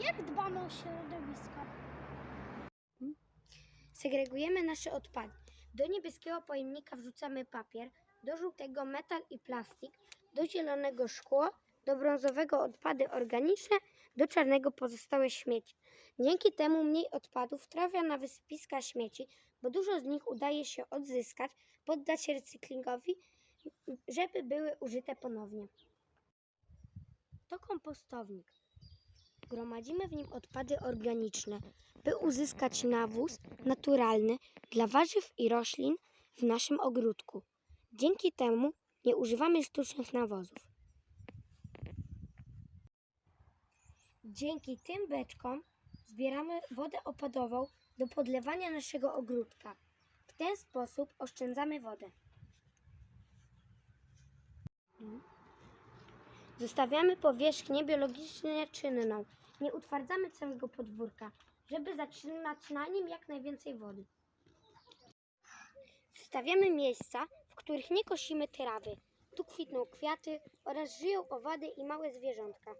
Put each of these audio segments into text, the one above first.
Jak dbamy o środowisko? Segregujemy nasze odpady. Do niebieskiego pojemnika wrzucamy papier, do żółtego metal i plastik, do zielonego szkło, do brązowego odpady organiczne, do czarnego pozostałe śmieci. Dzięki temu mniej odpadów trafia na wysypiska śmieci, bo dużo z nich udaje się odzyskać, poddać recyklingowi, żeby były użyte ponownie. To kompostownik. Gromadzimy w nim odpady organiczne, by uzyskać nawóz naturalny dla warzyw i roślin w naszym ogródku. Dzięki temu nie używamy sztucznych nawozów. Dzięki tym beczkom zbieramy wodę opadową do podlewania naszego ogródka. W ten sposób oszczędzamy wodę. Zostawiamy powierzchnię biologicznie czynną. Nie utwardzamy całego podwórka, żeby zatrzymać na nim jak najwięcej wody. Zostawiamy miejsca, w których nie kosimy trawy. Tu kwitną kwiaty oraz żyją owady i małe zwierzątka.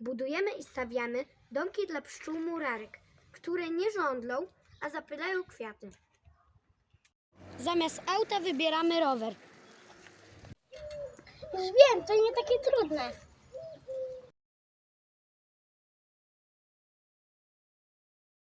Budujemy i stawiamy domki dla pszczół murarek, które nie żądlą, a zapylają kwiaty. Zamiast auta wybieramy rower. Wiem, to nie takie trudne.